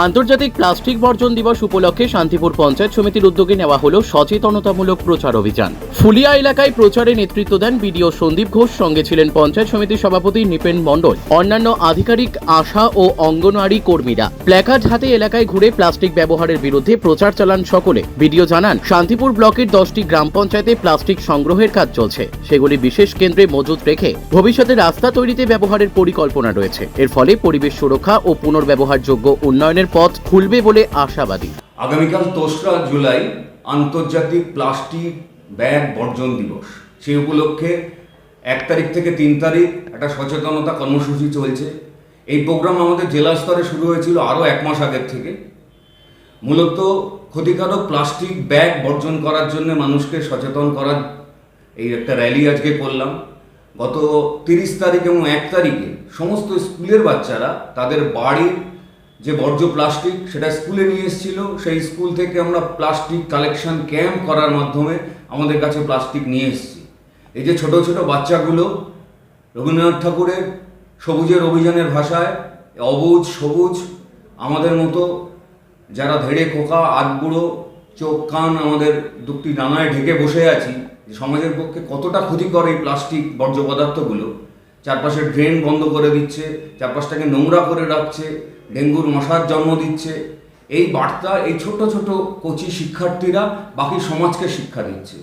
আন্তর্জাতিক প্লাস্টিক বর্জন দিবস উপলক্ষে শান্তিপুর পঞ্চায়েত সমিতির উদ্যোগে নেওয়া হলো সচেতনতামূলক প্রচার অভিযান। ফুলিয়া এলাকায় প্রচারে নেতৃত্ব দেন বিডিও সন্দীপ ঘোষ, সঙ্গে ছিলেন পঞ্চায়েত সমিতির সভাপতি নিপেন মণ্ডল। অন্যান্য আধিকারিক আশা ও অঙ্গনওয়াড়ি কর্মীরা প্ল্যাকার্ড হাতে এলাকায় ঘুরে প্লাস্টিক ব্যবহারের বিরুদ্ধে প্রচার চালান সকলে। ভিডিও জানান, শান্তিপুর ব্লকের দশটি গ্রাম পঞ্চায়েতে প্লাস্টিক সংগ্রহের কাজ চলছে। সেগুলি বিশেষ কেন্দ্রে মজুত রেখে ভবিষ্যতে রাস্তা তৈরিতে ব্যবহারের পরিকল্পনা রয়েছে। এর ফলে পরিবেশ সুরক্ষা ও পুনর্ব্যবহারযোগ্য উন্নয়নের পথ খুলবে বলে আশাবাদী। আগামীকাল দোসরা জুলাই আন্তর্জাতিক প্লাস্টিক ব্যাগ বর্জন দিবস। সেই উপলক্ষে এক তারিখ থেকে তিন তারিখ একটা সচেতনতা কর্মসূচি চলছে। এই প্রোগ্রাম আমাদের জেলা স্তরে শুরু হয়েছিল আরও এক মাস আগের থেকে। মূলত ক্ষতিকারক প্লাস্টিক ব্যাগ বর্জন করার জন্য মানুষকে সচেতন করার এই একটা র্যালি আজকে করলাম। গত তিরিশ তারিখ এবং এক তারিখে সমস্ত স্কুলের বাচ্চারা তাদের বাড়ির যে বর্জ্য প্লাস্টিক সেটা স্কুলে নিয়ে এসেছিল, সেই স্কুল থেকে আমরা প্লাস্টিক কালেকশন ক্যাম্প করার মাধ্যমে আমাদের কাছে প্লাস্টিক নিয়ে এসেছি। এই যে ছোট ছোট বাচ্চাগুলো, রবীন্দ্রনাথ ঠাকুরের সবুজের অভিযানের ভাষায়, অবুজ সবুজ, আমাদের মতো যারা ধেড়ে খোকা আধবুড়ো চোখ কান আমাদের দুটি ডানায় ঢেকে বসে আছি, সমাজের পক্ষে কতটা ক্ষতিকর এই প্লাস্টিক বর্জ্য পদার্থগুলো চারপাশের ড্রেন বন্ধ করে দিচ্ছে, চারপাশটাকে নোংরা করে রাখছে, ডেঙ্গুর মশার জন্ম দিচ্ছে। এই বার্তা, এই ছোট ছোট কচি শিক্ষার্থীরা বাকি সমাজকে শিক্ষা দিচ্ছে।